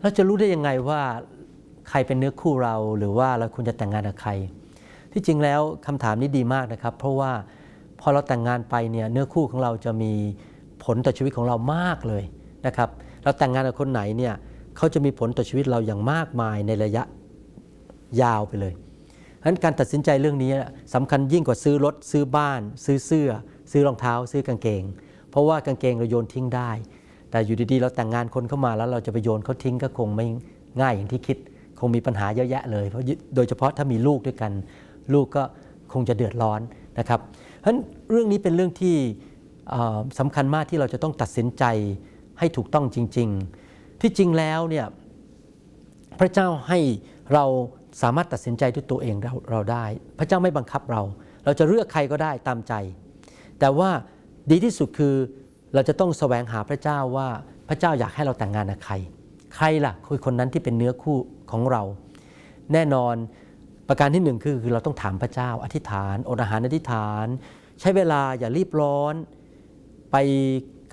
เราจะรู้ได้ยังไงว่าใครเป็นเนื้อคู่เราหรือว่าเราควรจะแต่งงานกับใคร ที่จริงแล้วคำถามนี้ดีมากนะครับ เพราะว่าพอเราแต่งงานไปเนี่ยเนื้อคู่ของเราจะมีผลต่อชีวิตของเรามากเลยนะครับ เราแต่งงานกับคนไหนเนี่ยเขาจะมีผลต่อชีวิตเราอย่างมากมายในระยะยาวไปเลยฉะนั้นการตัดสินใจเรื่องนี้สำคัญยิ่งกว่าซื้อรถซื้อบ้าน ซื้อเสื้อ ซื้อรองเท้า ซื้อกางเกง เพราะว่ากางเกงเราโยนทิ้งได้ แต่อยู่ดีๆ เราแต่งงานคนเข้ามาแล้วเราจะไปโยนเขาทิ้งก็คงไม่ง่ายอย่างที่คิด คงมีปัญหาเยอะแยะเลย เพราะโดยเฉพาะถ้ามีลูกด้วยกัน ลูกก็คงจะเดือดร้อนนะครับเพราะฉะนั้นเรื่องนี้เป็นเรื่องที่เอ่อสำคัญมากที่เราจะต้องตัดสินใจให้ถูกต้องจริง ๆ ที่จริงแล้วเนี่ยพระเจ้าให้เราสามารถตัดสินใจด้วยตัวเองเราเราได้ พระเจ้าไม่บังคับเรา เราจะเลือกใครก็ได้ตามใจ แต่ว่าดีที่สุดคือ เราจะต้องแสวงหาพระเจ้าว่าพระเจ้าอยากให้เราแต่งงานกับใคร ใครล่ะคือคนนั้นที่เป็นเนื้อคู่ของเรา แน่นอนประการที่หนึ่งคือคือเราต้องถามพระเจ้า อธิษฐานอดอาหารอธิษฐาน ใช้เวลาอย่ารีบร้อน ไป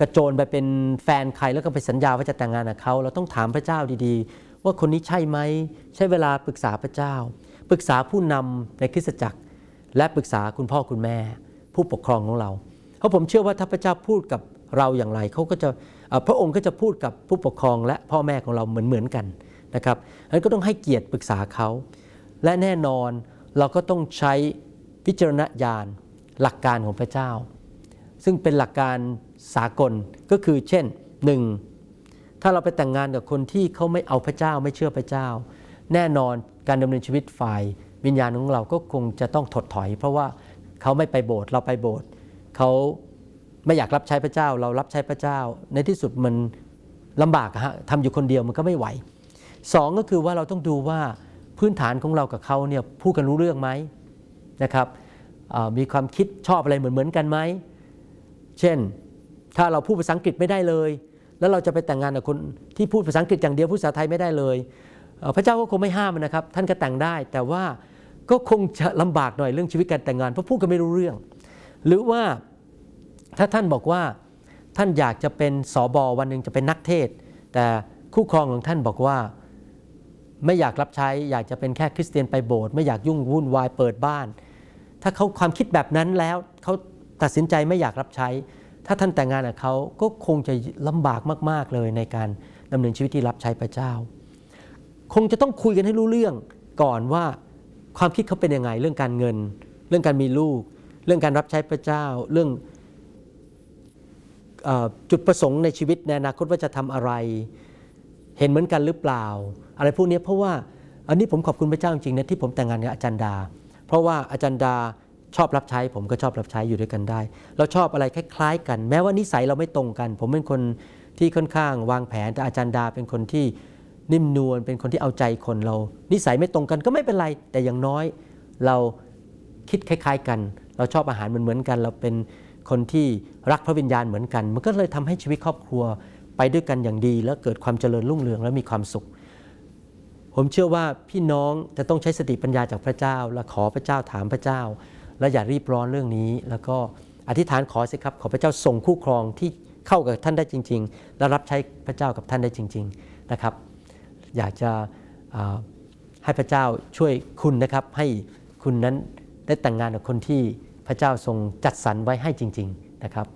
กระโจนไปเป็นแฟนใครแล้วก็ไปสัญญาว่าจะแต่งงานกับเขาเราต้องถามพระเจ้าดีๆ ว่าคนนี้ใช่ไหมใช้เวลาปรึกษาพระเจ้า ปรึกษาผู้นำในคริสตจักร และปรึกษาคุณพ่อคุณแม่ ผู้ปกครองของเรา เพราะผมเชื่อว่าถ้าพระเจ้าพูดกับ เราอย่างไรเขาก็จะพระองค์ก็จะพูดกับผู้ปกครองและพ่อแม่ของเราเหมือนเหมือนๆกันนะครับนั้นก็ต้องให้เกียรติปรึกษาเขาและแน่นอนเราก็ต้องใช้วิจารณญาณหลักการของพระเจ้า ซึ่งเป็นหลักการสากลก็คือเช่นหนึ่งถ้าเราไปแต่งงานกับคนที่เขาไม่เอาพระเจ้าไม่เชื่อพระเจ้า แน่นอนการดำเนินชีวิตฝ่ายวิญญาณของเราก็คงจะต้องถดถอย เพราะว่าเขาไม่ไปโบสถ์เราไปโบสถ์เขา ไม่อยากรับใช้พระเจ้า เรารับใช้พระเจ้า ในที่สุดมันลำบากอะฮะทำอยู่คนเดียวมันก็ไม่ไหวสองก็คือว่าเราต้องดูว่าพื้นฐานของเรากับเขาเนี่ยพูดกันรู้เรื่องไหมนะครับมีความคิดชอบอะไรเหมือนเหมือนกันไหมเช่น ถ้าเราพูดภาษาอังกฤษไม่ได้เลย แล้วเราจะไปแต่งงานกับคนที่พูดภาษาอังกฤษอย่างเดียวพูดภาษาไทยไม่ได้เลย พระเจ้าก็คงไม่ห้ามนะครับ ท่านก็แต่งได้ แต่ว่าก็คงจะลำบากหน่อยเรื่องชีวิตการแต่งงานเพราะพูดกันไม่รู้เรื่อง หรือว่า ถ้าท่านบอกว่าท่านอยากจะเป็นสอบอวันหนึ่งจะเป็นนักเทศ แต่คู่ครองของท่านบอกว่าไม่อยากรับใช้ อยากจะเป็นแค่คริสเตียนไปโบสถ์ไม่อยากยุ่งวุ่นวายเปิดบ้าน ถ้าเขาความคิดแบบนั้นแล้วเขาตัดสินใจไม่อยากรับใช้ ถ้าท่านแต่งงานกับเขาก็คงจะลำบากมาก ๆเลยในการดำเนินชีวิตที่รับใช้พระเจ้า คงจะต้องคุยกันให้รู้เรื่องก่อนว่าความคิดเขาเป็นยังไงเรื่องการเงิน เรื่องการมีลูก เรื่องการรับใช้พระเจ้า เรื่อง จุดประสงค์ในชีวิตในอนาคตว่าจะทำอะไร เห็นเหมือนกันหรือเปล่า อะไรพวกนี้เพราะว่าอันนี้ผมขอบคุณพระเจ้าจริงๆนะที่ผมแต่งงานกับอาจารย์ดา เพราะว่าอาจารย์ดาชอบรับใช้ผมก็ชอบรับใช้อยู่ด้วยกันได้ เราชอบอะไรคล้ายๆ กัน แม้ว่านิสัยเราไม่ตรงกัน ผมเป็นคนที่ค่อนข้างวางแผนแต่อาจารย์ดาเป็นคนที่นิ่มนวลเป็นคนที่เอาใจคนเรา นิสัยไม่ตรงกันก็ไม่เป็นไร แต่อย่างน้อยเราคิดคล้าย ๆ กัน เราชอบอาหารเหมือนๆกัน เราเป็น คนที่รักพระวิญญาณเหมือนกัน มันก็เลยทำให้ชีวิตครอบครัวไปด้วยกันอย่างดี แล้วเกิดความเจริญรุ่งเรืองและมีความสุข ผมเชื่อว่าพี่น้องจะต้องใช้สติปัญญาจากพระเจ้า และขอพระเจ้าถามพระเจ้า และอย่ารีบร้อนเรื่องนี้ แล้วก็อธิษฐานขอสิครับขอพระเจ้าส่งคู่ครองที่เข้ากับท่านได้จริง ๆ และรับใช้พระเจ้ากับท่านได้จริง ๆนะครับ อยากจะให้พระเจ้าช่วยคุณนะครับให้คุณนั้นได้แต่งงานกับคนที่ พระเจ้าทรงจัดสรรไว้ให้จริง ๆนะครับ